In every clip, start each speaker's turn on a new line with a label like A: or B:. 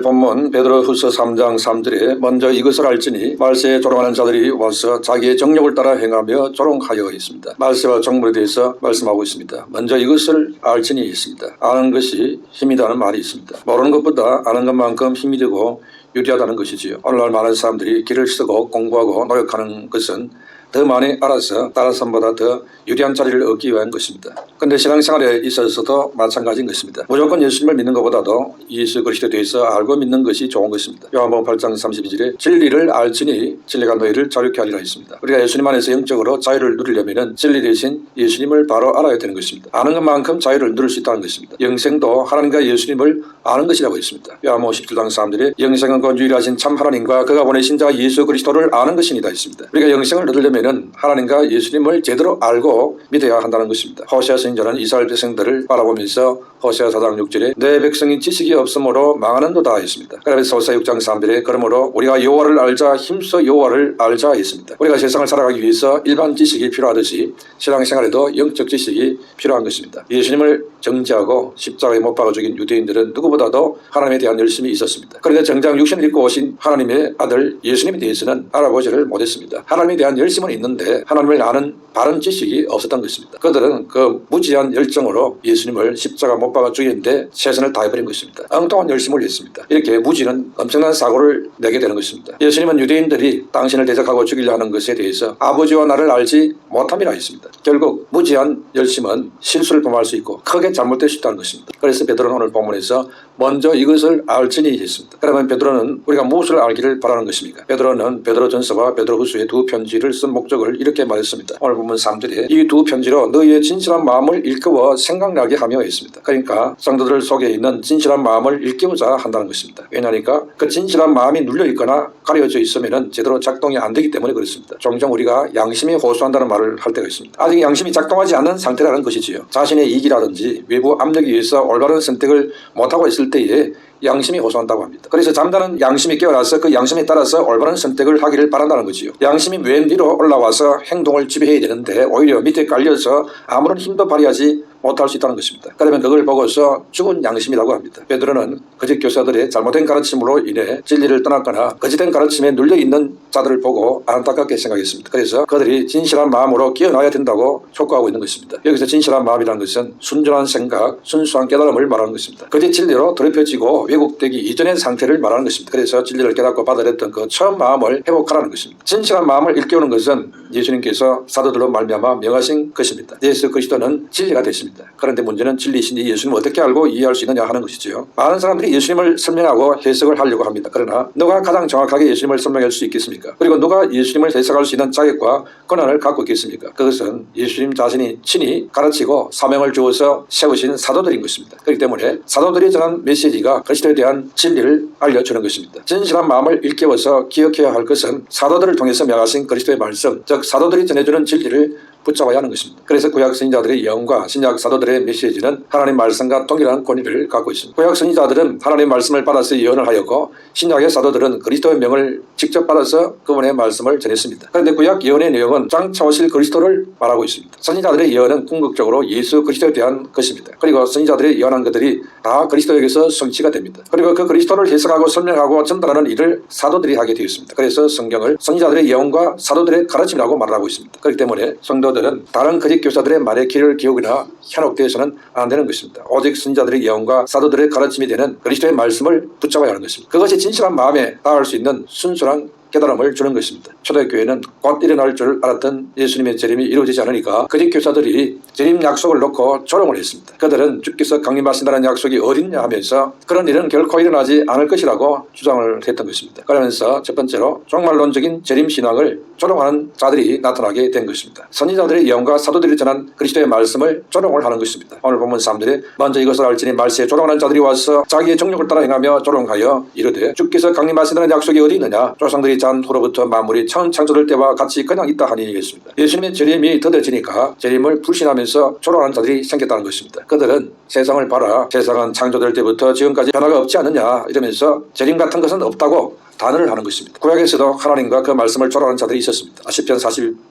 A: 오늘 본문 베드로 후서 3장 3절에 먼저 이것을 알지니 말세에 조롱하는 자들이 와서 자기의 정욕을 따라 행하며 조롱하여 있습니다. 말세와 정물에 대해서 말씀하고 있습니다. 먼저 이것을 알지니 있습니다. 아는 것이 힘이다는 말이 있습니다. 모르는 것보다 아는 것만큼 힘이 되고 유리하다는 것이지요. 오늘날 많은 사람들이 길을 쓰고 공부하고 노력하는 것은 더 많이 알아서 다른 사람보다 더 유리한 자리를 얻기 위한 것입니다. 그런데 신앙생활에 있어서도 마찬가지인 것입니다. 무조건 예수님을 믿는 것보다도 예수 그리스도에 대해서 알고 믿는 것이 좋은 것입니다. 요한복음 8장 32절에 진리를 알지니 진리가 너희를 자유케 하리라 했습니다. 우리가 예수님 안에서 영적으로 자유를 누리려면 진리 대신 예수님을 바로 알아야 되는 것입니다. 아는 것만큼 자유를 누릴 수 있다는 것입니다. 영생도 하나님과 예수님을 아는 것이라고 했습니다. 요한복음 17장 3절에 영생은 그 유일하신 참 하나님과 그가 보내신 자 예수 그리스도를 아는 것이니다 했습니다. 우리가 영생을 얻으려면 하나님과 예수님을 제대로 알고 믿어야 한다는 것입니다. 호세아 선지자는 이스라엘 백성들을 바라보면서 호세아 4장 6절에 내 백성이 지식이 없으므로 망하는도다 했습니다. 그러면서 호세아 6장 3절에 그러므로 우리가 여호와를 알자 힘써 여호와를 알자 했습니다. 우리가 세상을 살아가기 위해서 일반 지식이 필요하듯이 신앙생활에도 영적 지식이 필요한 것입니다. 예수님을 정지하고 십자가에 못 박아 죽인 유대인들은 누구보다도 하나님에 대한 열심이 있었습니다. 그런데 정작 육신을 입고 오신 하나님의 아들 예수님에 대해서는 알아보지를 못했습니다. 하나님에 대한 열심은 있는데 하나님을 아는 바른 지식이 없었던 것입니다. 그들은 그 무지한 열정으로 예수님을 십자가 못 박아 죽이는데 최선을 다해버린 것입니다. 엉뚱한 열심을 했습니다. 이렇게 무지는 엄청난 사고를 내게 되는 것입니다. 예수님은 유대인들이 당신을 대적하고 죽이려 하는 것에 대해서 아버지와 나를 알지 못함이라 했습니다. 결국 무지한 열심은 실수를 범할 수 있고 크게 잘못될 수 있다는 것입니다. 그래서 베드로는 오늘 본문에서 먼저 이것을 알지니 했습니다. 그러면 베드로는 우리가 무엇을 알기를 바라는 것입니까? 베드로는 베드로전서와 베드로후서의 두 편지를 쓴 목적을 이렇게 말했습니다. 오늘 본문 3절에 이 두 편지로 너희의 진실한 마음을 일깨워 생각나게 하며 했습니다. 그러니까 성도들 속에 있는 진실한 마음을 일깨우자 한다는 것입니다. 왜냐하니까 그 진실한 마음이 눌려 있거나 가려져 있으면 제대로 작동이 안 되기 때문에 그렇습니다. 종종 우리가 양심이 호소한다는 말을 할 때가 있습니다. 아직 양심이 작동하지 않는 상태라는 것이지요. 자신의 이익이라든지 외부 압력에 의해서 올바른 선택을 못하고 있을 때에 양심이 호소한다고 합니다. 그래서 잠자는 양심이 깨어나서 그 양심에 따라서 올바른 선택을 하기를 바란다는 거지요. 양심이 맨 위로 올라와서 행동을 지배해야 되는데 오히려 밑에 깔려서 아무런 힘도 발휘하지 못할 수 있다는 것입니다. 그러면 그걸 보고서 죽은 양심이라고 합니다. 베드로는 거짓 교사들의 잘못된 가르침으로 인해 진리를 떠났거나 거짓된 가르침에 눌려 있는 자들을 보고 안타깝게 생각했습니다. 그래서 그들이 진실한 마음으로 깨어나야 된다고 촉구하고 있는 것입니다. 여기서 진실한 마음이라는 것은 순전한 생각, 순수한 깨달음을 말하는 것입니다. 거짓 진리로 더럽혀지고 왜곡되기 이전의 상태를 말하는 것입니다. 그래서 진리를 깨닫고 받아들였던 그 처음 마음을 회복하라는 것입니다. 진실한 마음을 일깨우는 것은 예수님께서 사도들로 말미암아 명하신 것입니다. 예수 그리스도는 진리가 되십니다. 그런데 문제는 진리이신 이 예수님을 어떻게 알고 이해할 수 있느냐 하는 것이지요. 많은 사람들이 예수님을 설명하고 해석을 하려고 합니다. 그러나 누가 가장 정확하게 예수님을 설명할 수 있겠습니까? 그리고 누가 예수님을 해석할 수 있는 자격과 권한을 갖고 있겠습니까? 그것은 예수님 자신이 친히 가르치고 사명을 주어서 세우신 사도들인 것입니다. 그렇기 때문에 사도들이 전한 메시지가 그리스도에 대한 진리를 알려주는 것입니다. 진실한 마음을 일깨워서 기억해야 할 것은 사도들을 통해서 명하신 그리스도의 말씀, 즉 사도들이 전해주는 진리를 붙잡아야 하는 것입니다. 그래서 구약 선지자들의 예언과 신약 사도들의 메시지는 하나님 말씀과 동일한 권위를 갖고 있습니다. 구약 선지자들은 하나님 말씀을 받아서 예언을 하였고 신약의 사도들은 그리스도의 명을 직접 받아서 그분의 말씀을 전했습니다. 그런데 구약 예언의 내용은 장차 오실 그리스도를 말하고 있습니다. 선지자들의 예언은 궁극적으로 예수 그리스도에 대한 것입니다. 그리고 선지자들의 예언한 것들이 다 그리스도에게서 성취가 됩니다. 그리고 그 그리스도를 해석하고 설명하고 전달하는 일을 사도들이 하게 되어 있습니다. 그래서 성경을 선지자들의 예언과 사도들의 가르침이라고 말하고 있습니다. 그렇기 때문에 성도 성도들은 다른 거짓 교사들의 말에 귀를 기울이나 현혹되어서는 안 되는 것입니다. 오직 선자들의 예언과 사도들의 가르침이 되는 그리스도의 말씀을 붙잡아야 하는 것입니다. 그것이 진실한 마음에 닿을 수 있는 순수한 깨달음을 주는 것입니다. 초대교회는 곧 일어날 줄 알았던 예수님의 재림이 이루어지지 않으니까 거짓 교사들이 재림 약속을 놓고 조롱을 했습니다. 그들은 주께서 강림하신다는 약속이 어딨냐 하면서 그런 일은 결코 일어나지 않을 것이라고 주장을 했던 것입니다. 그러면서 첫 번째로 종말론적인 재림 신앙을 조롱하는 자들이 나타나게 된 것입니다. 선지자들의 예언과 사도들이 전한 그리스도의 말씀을 조롱을 하는 것입니다. 오늘 보면 3절에 먼저 이것을 알지니 말세에 조롱하는 자들이 와서 자기의 정욕을 따라 행하며 조롱하여 이르되 주께서 강림하신다는 약속이 어디 있느냐 조상들이 잔 후로부터 만물이 처음 창조될 때와 같이 그냥 있다 하니 이겠습니다. 예수님의 재림이 더뎌지니까 재림을 불신하면서 조롱하는 자들이 생겼다는 것입니다. 그들은 세상을 봐라 세상은 창조될 때부터 지금까지 변화가 없지 않느냐 이러면서 재림 같은 것은 없다고 단언을 하는 것입니다. 구약에서도 하나님과 그 말씀을 조롱하는 자들이 있었습니다. 10편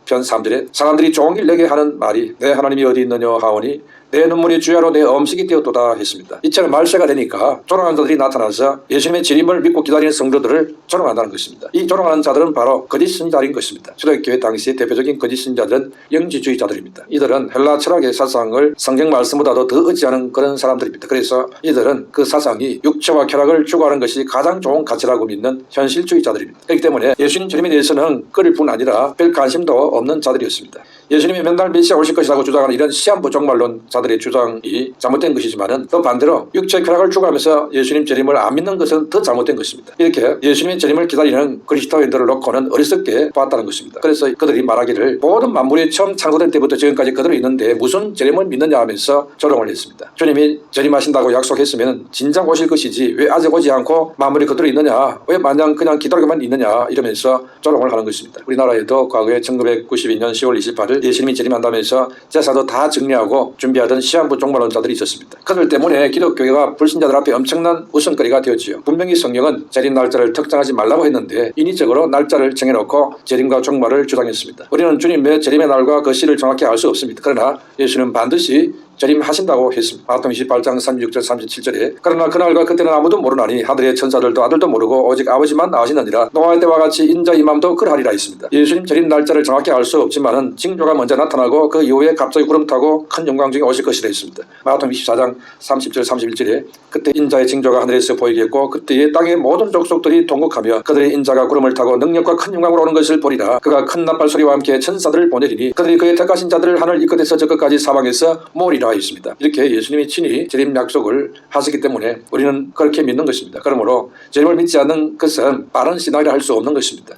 A: 40편 3절에 사람들이 종일 내게 하는 말이 내 하나님이 어디 있느냐 하오니 내 눈물이 주야로 내 음식이 되었도다 했습니다. 이처럼 말세가 되니까 조롱하는 자들이 나타나서 예수님의 재림을 믿고 기다리는 성도들을 조롱한다는 것입니다. 이 조롱하는 자들은 바로 거짓 선지자인 것입니다. 초대교회 당시 대표적인 거짓 선지자들은 영지주의자들입니다. 이들은 헬라 철학의 사상을 성경 말씀보다도 더 의지하는 그런 사람들입니다. 그래서 이들은 그 사상이 육체와 쾌락을 추구하는 것이 가장 좋은 가치라고 믿는 현실주의자들입니다. 그렇기 때문에 예수님 재림에 대해서는 끓일 뿐 아니라 별 관심도 없는 자들이었습니다. 예수님이 맨날 메시아 오실 것이라고 주장하는 이런 시한부 종말론 자 들의 주장이 잘못된 것이지만은 또 반대로 육체 쾌락을 추구하면서 예수님 재림을 안 믿는 것은 더 잘못된 것입니다. 이렇게 예수님의 재림을 기다리는 그리스도인들을 놓고는 어리석게 봤다는 것입니다. 그래서 그들이 말하기를 모든 만물이 처음 창조된 때부터 지금까지 그대로 있는데 무슨 재림을 믿느냐 하면서 조롱을 했습니다. 주님이 재림하신다고 약속했으면 진작 오실 것이지 왜 아직 오지 않고 만물이 그대로 있느냐 왜 마냥 그냥 기다리고만 있느냐 이러면서 조롱을 하는 것입니다. 우리나라에도 과거에 1992년 10월 28일 예수님이 재림한다면서 제사도 다 정리하고 준비하 던 시한부 종말론자들이 있었습니다. 그들 때문에 기독교회가 불신자들 앞에 엄청난 웃음거리가 되었지요. 분명히 성경은 재림 날짜를 특정하지 말라고 했는데 인위적으로 날짜를 정해놓고 재림과 종말을 주장했습니다. 우리는 주님의 재림의 날과 그 시를 정확히 알 수 없습니다. 그러나 예수는 반드시 재림하신다고. 마태복음 28장 36절 37절에 그러나 그날과 그때는 아무도 모르나니 하늘의 천사들도 아들도 모르고 오직 아버지만 아시느니라 노아의 때와 같이 인자 이맘도 그러하리라 했습니다. 예수님 재림 날짜를 정확히 알 수 없지만은 징조가 먼저 나타나고 그 이후에 갑자기 구름 타고 큰 영광 중에 오실 것이라 했습니다. 마태복음 24장 30절 31절에 그때 인자의 징조가 하늘에서 보이겠고 그때에 땅의 모든 족속들이 동국하며 그들의 인자가 구름을 타고 능력과 큰 영광으로 오는 것을 보리라 그가 큰 나팔 소리와 함께 천사들을 보내리니 그들이 그의 택하신 자들을 하늘 이 끝에서 저 끝까지 사방에서 모으리라 있습니다. 이렇게 예수님이 친히 재림 약속을 하시기 때문에 우리는 그렇게 믿는 것입니다. 그러므로 재림을 믿지 않는 것은 빠른 신앙이라 할 수 없는 것입니다.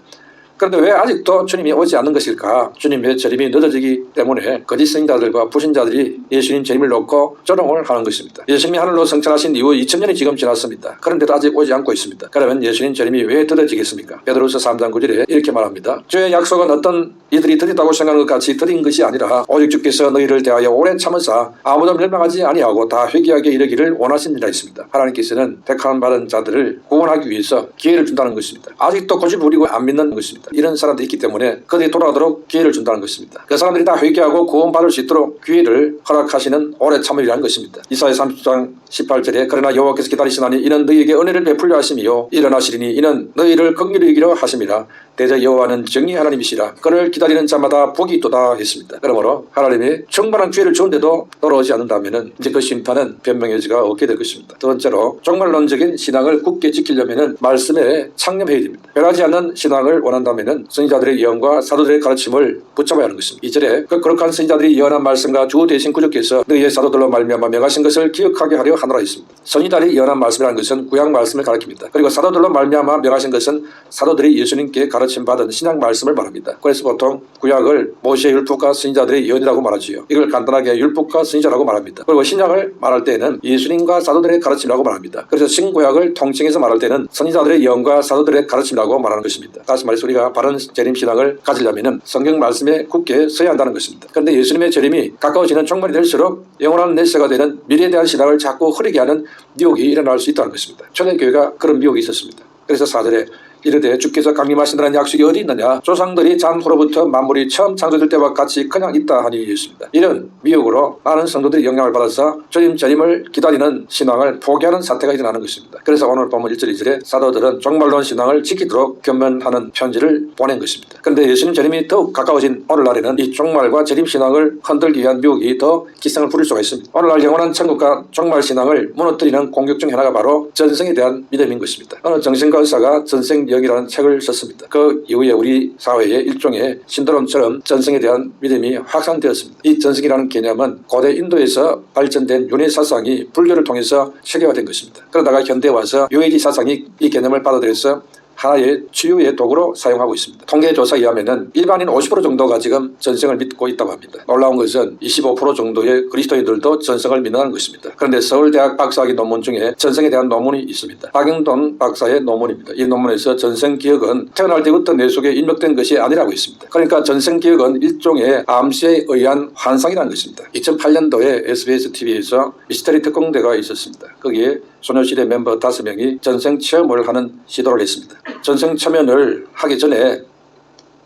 A: 그런데 왜 아직도 주님이 오지 않는 것일까? 주님의 재림이 늦어지기 때문에 거짓 선자들과 부신자들이 예수님 재림을 놓고 조롱을 하는 것입니다. 예수님이 하늘로 성천하신 이후 2000년이 지금 지났습니다. 그런데도 아직 오지 않고 있습니다. 그러면 예수님 재림이 왜 늦어지겠습니까? 베드로서 3장 9절에 이렇게 말합니다. 주의 약속은 어떤 이들이 드렸다고 생각하는 것 같이 드린 것이 아니라 오직 주께서 너희를 대하여 오래 참으사 아무도 멸망하지 아니하고 다 회개하게 이르기를 원하신이라 했습니다. 하나님께서는 택함 받은 자들을 구원하기 위해서 기회를 준다는 것입니다. 아직도 고집 부리고 안 믿는 것입니다. 이런 사람들이 있기 때문에 그들이 돌아가도록 기회를 준다는 것입니다. 그 사람들이 다 회개하고 구원받을 수 있도록 기회를 허락하시는 오래 참으리라는 것입니다. 이사야 30장 18절에 그러나 여호와께서 기다리시나니 이는 너희에게 은혜를 베풀려 하심이요 일어나시리니 이는 너희를 긍휼히 여기려 하심이라 대저 여호와는 정의 하나님이시라 그를 기다리는 자마다 복이 있도다 했습니다. 그러므로 하나님이 충분한 기회를 주는데도 돌아오지 않는다면 이제 그 심판은 변명의 여지가 없게 될 것입니다. 두 번째로 종말론적인 신앙을 굳게 지키려면 말씀에 창념해야 됩니다. 변하지 않는 신앙을 원한다면 선지자들의 예언과 사도들의 가르침을 붙잡아야 하는 것입니다. 이절에 그 거룩한 선지자들이 예언한 말씀과 주 대신 구주께서 너희의 사도들로 말미암아 명하신 것을 기억하게 하려 하노라 했습니다. 선지자들이 예언한 말씀이라는 것은 구약 말씀을 가리킵니다. 그리고 사도들로 말미암아 명하신 것은 사도들이 예수님께 가르 침 받은 신약 말씀을 말합니다. 그래서 보통 구약을 모세의 율법과 선지자들의 예언이라고 말하지요. 이걸 간단하게 율법과 선지자라고 말합니다. 그리고 신약을 말할 때는 예수님과 사도들의 가르침이라고 말합니다. 그래서 신구약을 통칭해서 말할 때는 선지자들의 예언과 사도들의 가르침이라고 말하는 것입니다. 다시 말해서 우리가 바른 재림 신앙을 가지려면 성경 말씀에 굳게 서야 한다는 것입니다. 그런데 예수님의 재림이 가까워지는 종말이 될수록 영원한 내세가 되는 미래에 대한 신앙을 자꾸 흐리게 하는 미혹이 일어날 수 있다는 것입니다. 초대교회가 그런 미혹이 있었습니다. 그래서 사절에 이르되 주께서 강림하신다는 약속이 어디 있느냐 조상들이 잔 후로부터 만물이 처음 창조될 때와 같이 그냥 있다 하니 있습니다. 이런 미혹으로 많은 성도들이 영향을 받아서 주님 재림을 기다리는 신앙을 포기하는 사태가 일어나는 것입니다. 그래서 오늘 본문 1절 2절에 사도들은 종말론 신앙을 지키도록 견면하는 편지를 보낸 것입니다. 그런데 예수님 재림이 더욱 가까워진 오늘날에는 이 종말과 재림 신앙을 흔들기 위한 미혹이 더 기승을 부릴 수가 있습니다. 오늘날 영원한 천국과 종말 신앙을 무너뜨리는 공격 중 하나가 바로 전생에 대한 믿음인 것입니다. 어느 정신과 의사가 전생 영이라는 책을 썼습니다. 그 이후에 우리 사회에 일종의 신드롬처럼 전생에 대한 믿음이 확산되었습니다. 이 전생이라는 개념은 고대 인도에서 발전된 윤회 사상이 불교를 통해서 체계화된 것입니다. 그러다가 현대 와서 유해지 사상이 이 개념을 받아들여서 하나의 치유의 도구로 사용하고 있습니다. 통계 조사에 의하면 일반인 50% 정도가 지금 전생을 믿고 있다고 합니다. 놀라운 것은 25% 정도의 그리스도인들도 전생을 믿는 것입니다. 그런데 서울대학 박사학위 논문 중에 전생에 대한 논문이 있습니다. 박영돈 박사의 논문입니다. 이 논문에서 전생 기억은 태어날 때부터 내 속에 입력된 것이 아니라고 했습니다. 그러니까 전생 기억은 일종의 암시에 의한 환상이라는 것입니다. 2008년도에 SBS TV에서 미스터리 특공대가 있었습니다. 거기에 소녀시대 멤버 5명이 전생 체험을 하는 시도를 했습니다. 전생 체면을 하기 전에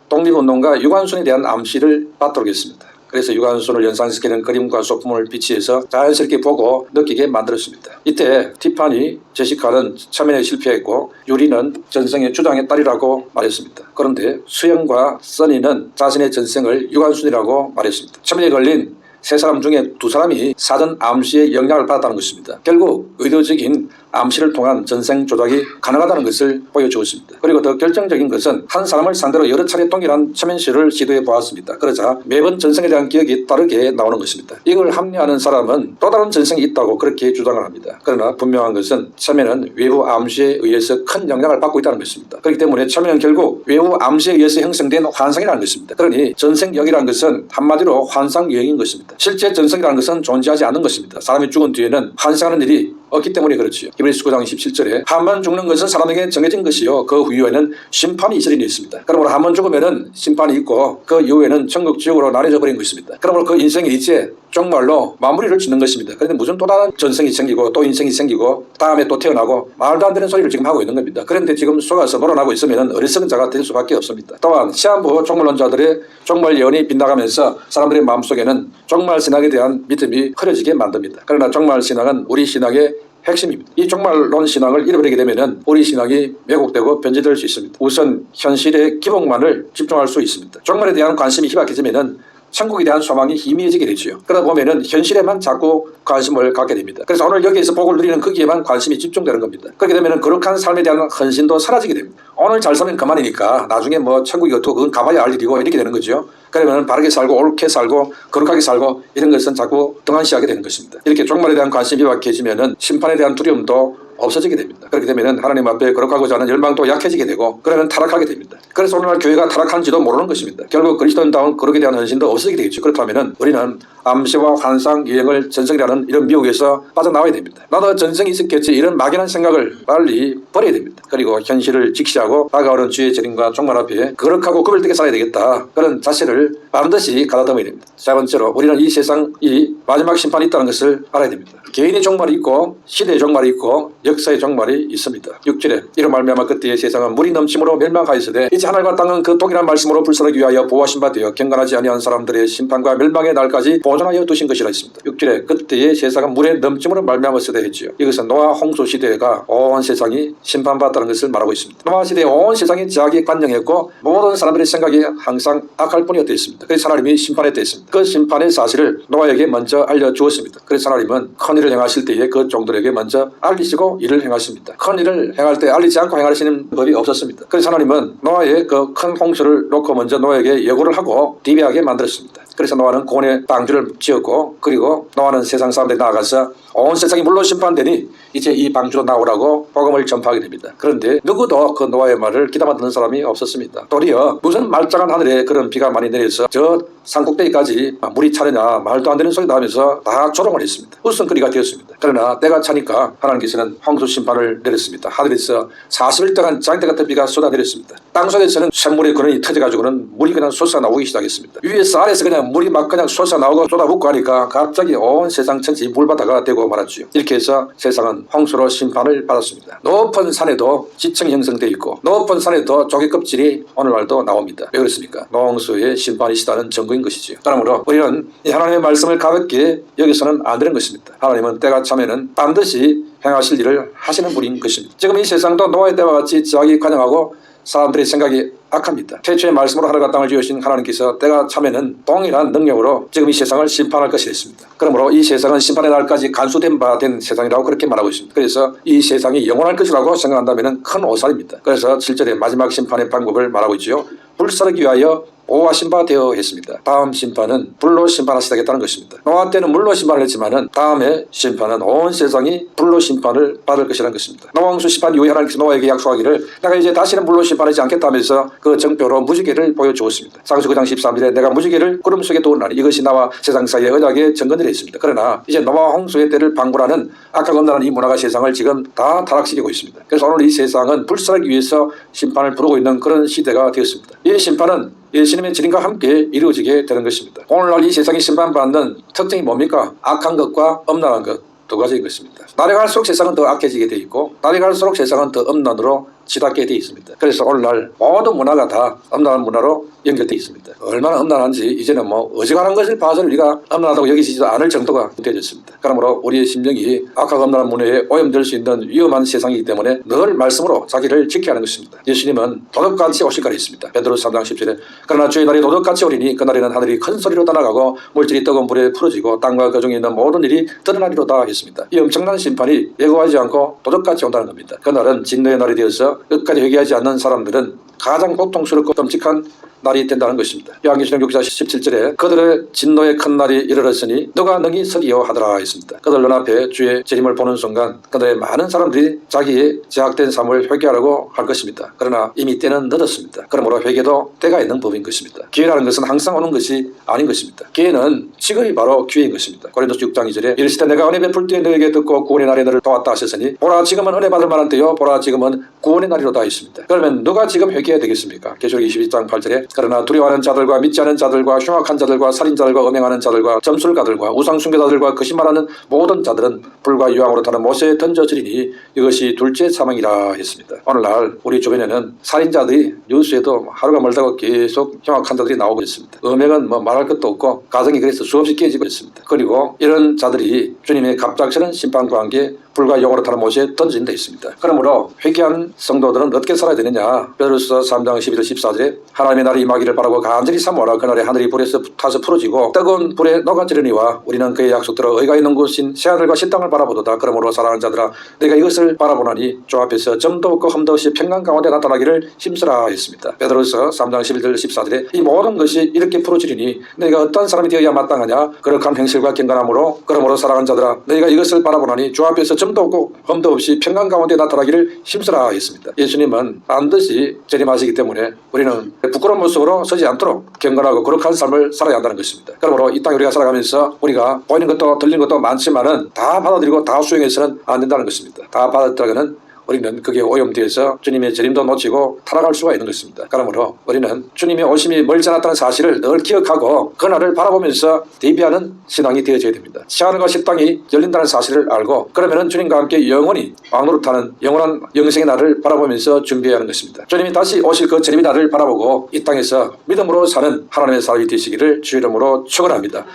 A: 독립운동가 유관순에 대한 암시를 받도록 했습니다. 그래서 유관순을 연상시키는 그림과 소품을 비치해서 자연스럽게 보고 느끼게 만들었습니다. 이때 티파니, 제시카는 참여에 실패했고 유리는 전생의 주장의 딸이라고 말했습니다. 그런데 수영과 써니는 자신의 전생을 유관순이라고 말했습니다. 참여에 걸린 세 사람 중에 두 사람이 사전 암시의 영향을 받았다는 것입니다. 결국 의도적인 암시를 통한 전생 조작이 가능하다는 것을 보여주었습니다. 그리고 더 결정적인 것은 한 사람을 상대로 여러 차례 동일한 최면시를 시도해 보았습니다. 그러자 매번 전생에 대한 기억이 다르게 나오는 것입니다. 이걸 합리하는 사람은 또 다른 전생이 있다고 그렇게 주장을 합니다. 그러나 분명한 것은 참여는 외부 암시에 의해서 큰 영향을 받고 있다는 것입니다. 그렇기 때문에 참여는 결국 외부 암시에 의해서 형성된 환상이라는 것입니다. 그러니 전생역이라는 것은 한마디로 환상여행인 것입니다. 실제 전생이라는 것은 존재하지 않는 것입니다. 사람이 죽은 뒤에는 환상하는 일이 없기 때문에 그렇지요. 히브리서 9장 17절에 한 번 죽는 것은 사람에게 정해진 것이요 그 후에는 심판이 있으리니 있습니다. 그러므로 한 번 죽으면은 심판이 있고 그 이후에는 천국 지옥으로 나뉘어져 버린 것입니다. 그러므로 그 인생이 이제 정말로 마무리를 짓는 것입니다. 그런데 무슨 또 다른 전생이 생기고 또 인생이 생기고 다음에 또 태어나고 말도 안 되는 소리를 지금 하고 있는 겁니다. 그런데 지금 속아서 놀아나고 있으면 어리석은 자가 될 수밖에 없습니다. 또한 시한부 종말론자들의 종말 예언이 빗나가면서 사람들의 마음속에는 종말 신학에 대한 믿음이 흐려지게 만듭니다. 그러나 종말 신학은 우리 신학의 핵심입니다. 이 종말론 신앙을 잃어버리게 되면 우리 신앙이 왜곡되고 변질될 수 있습니다. 우선 현실의 기복만을 집중할 수 있습니다. 종말에 대한 관심이 희박해지면 천국에 대한 소망이 희미해지게 되죠. 그러다 보면은 현실에만 자꾸 관심을 갖게 됩니다. 그래서 오늘 여기에서 복을 누리는 거기에만 관심이 집중되는 겁니다. 그렇게 되면은 거룩한 삶에 대한 헌신도 사라지게 됩니다. 오늘 잘 살면 그만이니까 나중에 뭐 천국이 어떻고 그건 가봐야 알 일이고 이렇게 되는 거죠. 그러면 바르게 살고 옳게 살고 거룩하게 살고 이런 것은 자꾸 등한시하게 되는 것입니다. 이렇게 종말에 대한 관심이 약해지면은 심판에 대한 두려움도 없어지게 됩니다. 그렇게 되면 하나님 앞에 거룩하고자 하는 열망도 약해지게 되고 그러면 타락하게 됩니다. 그래서 오늘날 교회가 타락한지도 모르는 것입니다. 결국 그리스도인다운 거룩에 대한 헌신도 없어지게 되겠죠. 그렇다면 우리는 암시와 환상 유행을 전생이라는 이런 미혹에서 빠져나와야 됩니다. 나도 전생이 있었겠지 이런 막연한 생각을 빨리 버려야 됩니다. 그리고 현실을 직시하고 다가오는 주의 재림과 종말 앞에 거룩하고 구별되게 살아야 되겠다. 그런 자세를 반드시 가다듬어야 됩니다. 자 번째로 우리는 이 세상 이 마지막 심판이 있다는 것을 알아야 됩니다. 개인의 종말이 있고 시대의 종말이 있고 역사의 종말이 있습니다. 6절에 이로 말미암아 그때의 세상은 물이 넘침으로 멸망하였으되 이제 하늘과 땅은 그 동일한 말씀으로 불사르기 위하여 보호하신 바 되어 경건하지 아니한 사람들의 심판과 멸망의 날까지 보 존하여 두신 것이라 했습니다. 6절에 그때의 세상은 물의 넘침으로 말미암았으되 했지요. 이것은 노아 홍수 시대가 온 세상이 심판받았다는 것을 말하고 있습니다. 노아 시대에 온 세상이 자기 관영했고 모든 사람들의 생각이 항상 악할 뿐이었다 했습니다. 그래서 하나님이 심판했다 했습니다. 그 심판의 사실을 노아에게 먼저 알려주었습니다. 그래서 하나님은 큰 일을 행하실 때에 그 종들에게 먼저 알리시고 일을 행하십니다. 큰 일을 행할 때 알리지 않고 행하시는 법이 없었습니다. 그래서 하나님은 노아의 그 큰 홍수를 놓고 먼저 노아에게 예고를 하고 디비하게 만들었습니다. 그래서 노아는 고원의 방주를 지었고 그리고 노아는 세상 사람들이 나아가서 온 세상이 물로 심판되니 이제 이 방주로 나오라고 복음을 전파하게 됩니다. 그런데 누구도 그 노아의 말을 기다만 듣는 사람이 없었습니다. 도리어 무슨 말짱한 하늘에 그런 비가 많이 내려서 저 산꼭대기까지 물이 차느냐 말도 안 되는 소리 나면서 다 조롱을 했습니다. 웃음거리가 되었습니다. 그러나 때가 차니까 하나님께서는 황소 심판을 내렸습니다. 하늘에서 40일 동안 장대 같은 비가 쏟아내렸습니다. 땅속에서는 샘물의 근원이 터져가지고는 물이 그냥 솟아 나오기 시작했습니다. 위에서 아래서 그냥 물이 막 그냥 솟아 나오고 쏟아붓고 하니까 갑자기 온 세상 전체이 물바다가 되고 말았지요. 이렇게 해서 세상은 황소로 심판을 받았습니다. 높은 산에도 지층이 형성되어 있고 높은 산에도 조개 껍질이 오늘날도 나옵니다. 왜 그렇습니까? 노홍수의 심판이 시다는 증거인 것이지요. 그러므로 우리는 이 하나님의 말씀을 가볍게 여기서는 안 되는 것입니다. 하나님은 때가 차면은 반드시 행하실 일을 하시는 분인 것입니다. 지금 이 세상도 노아의 때와 같이 자기 관영하고 사람들의 생각이 악합니다. 태초의 말씀으로 하늘과 땅을 지으신 하나님께서 때가 차면은 동일한 능력으로 지금 이 세상을 심판할 것이 됐습니다. 그러므로 이 세상은 심판의 날까지 간수된 바 된 세상이라고 그렇게 말하고 있습니다. 그래서 이 세상이 영원할 것이라고 생각한다면 큰 오산입니다. 그래서 7절에 마지막 심판의 방법을 말하고 있지요. 불사르기 위하여 보호하신 바 되어 했습니다. 다음 심판은 불로 심판하시겠다는 것입니다. 노아 때는 물로 심판을 했지만은 다음에 심판은 온 세상이 불로 심판을 받을 것이라는 것입니다. 노왕수 심판 이후에 하나님께서 노아에게 약속하기를 내가 이제 다시는 물로 심판하지 않겠다면서 그 정표로 무지개를 보여주었습니다. 상수 9장 13절에 내가 무지개를 구름 속에 두었나니 이것이 나와 세상 사이의 언약의 증거들이 있습니다. 그러나 이제 노아 홍수의 때를 방불하는 악하고 엄란한 이 문화가 세상을 지금 다 타락시키고 있습니다. 그래서 오늘 이 세상은 불살하기 위해서 심판을 부르고 있는 그런 시대가 되었습니다. 이 심판은 예수님의 진림과 함께 이루어지게 되는 것입니다. 오늘날 이 세상이 심판받는 특징이 뭡니까? 악한 것과 엄란한 것. 두 가지인 것입니다. 날이 갈수록 세상은 더 악해지게 돼 있고 날이 갈수록 세상은 더 엄란으로 치닫게 돼 있습니다. 그래서 오늘날 모든 문화가 다 음란한 문화로 연결돼 있습니다. 얼마나 음란한지 이제는 뭐 어지간한 것을 봐서 우리가 음란하다고 여기지도 않을 정도가 되어졌습니다. 그러므로 우리의 심령이 악하고 음란한 문화에 오염될 수 있는 위험한 세상이기 때문에 늘 말씀으로 자기를 지켜야 하는 것입니다. 예수님은 도덕같이 오실 거라 했습니다. 베드로 3장 10절에 그러나 주의 날이 도덕같이 오리니 그날에는 하늘이 큰 소리로 떠나가고 물질이 뜨거운 불에 풀어지고 땅과 그 중에 있는 모든 일이 드러나리로다 했습니다. 이 엄청난 심판이 예고하지 않고 도덕같이 온다는 겁니다. 그날은 진노의 날이 되어서 끝까지 회개하지 않는 사람들은 가장 고통스럽고 끔찍한 날이 된다는 것입니다. 요한계시록 6장 17절에 그들의 진노의 큰 날이 이르렀으니 너가 능히 서기요 하더라 했습니다. 그들 눈앞에 주의 재림을 보는 순간 그들의 많은 사람들이 자기의 제약된 삶을 회개하라고 할 것입니다. 그러나 이미 때는 늦었습니다. 그러므로 회개도 때가 있는 법인 것입니다. 기회라는 것은 항상 오는 것이 아닌 것입니다. 기회는 지금이 바로 기회인 것입니다. 고린도서 6장 2절에 이르시되 내가 은혜 베풀 때 너에게 듣고 구원의 날에 너를 도왔다 하셨으니 보라 지금은 은혜 받을 만한 때요 보라 지금은 구원의 날이로다 했습니다. 그러면 누가 지금 회개해야 되겠습니까? 계시록 22장 8절에 그러나 두려워하는 자들과 믿지 않은 자들과 흉악한 자들과 살인자들과 음행하는 자들과 점술가들과 우상숭배자들과 거짓말하는 모든 자들은 불과 유황으로 타는 못에 던져지리니 이것이 둘째 사망이라 했습니다. 오늘날 우리 주변에는 살인자들이 뉴스에도 하루가 멀다고 계속 흉악한 자들이 나오고 있습니다. 음행은 뭐 말할 것도 없고 가정이 그래서 수없이 깨지고 있습니다. 그리고 이런 자들이 주님의 갑작스런 심판과 함께 불과 영으로 타는 못에 던진 데 있습니다. 그러므로 회개한 성도들은 어떻게 살아야 되느냐? 베드로서 3장 11절 14절에 하나님의 날이 임하기를 바라고 간절히 사모하라 그날에 하늘이 불에서 타서 풀어지고 뜨거운 불에 녹아지르니와 우리는 그의 약속대로 의가 있는 곳인 새하늘과 신땅을 바라보도다. 그러므로 사랑하는 자들아 내가 이것을 바라보나니 주 앞에서 점도 없고 흠도 없이 평강 가운데 나타나기를 힘쓰라 했습니다. 베드로서 3장 11절 14절에 이 모든 것이 이렇게 풀어지리니 너희가 어떤 사람이 되어야 마땅하냐 거룩한 행실과 경건함으로 그러므로 사랑하는 자들아 너희가 이것을 바라보나니 주 앞에서 점도 없고 흠도 없이 평강 가운데 나타나기를 힘쓰라 했습니다. 예수님은 반드시 재림하시기 때문에 우리는 부끄러운 모습으로 서지 않도록 경건하고 거룩한 삶을 살아야 한다는 것입니다. 그러므로 이 땅에 우리가 살아가면서 우리가 보이는 것도 들리는 것도 많지만은 다 받아들이고 다 수용해서는 안 된다는 것입니다. 다 받아들여가는 우리는 그게 오염되어서 주님의 재림도 놓치고 타락할 수가 있는 것입니다. 그러므로 우리는 주님의 오심이 멀지 않았다는 사실을 늘 기억하고 그날을 바라보면서 대비하는 신앙이 되어져야 됩니다. 시하늘과 식당이 열린다는 사실을 알고 그러면은 주님과 함께 영원히 왕노릇하는 영원한 영생의 날을 바라보면서 준비해야 하는 것입니다. 주님이 다시 오실 그 재림의 날을 바라보고 이 땅에서 믿음으로 사는 하나님의 사람이 되시기를 주 이름으로 축원합니다.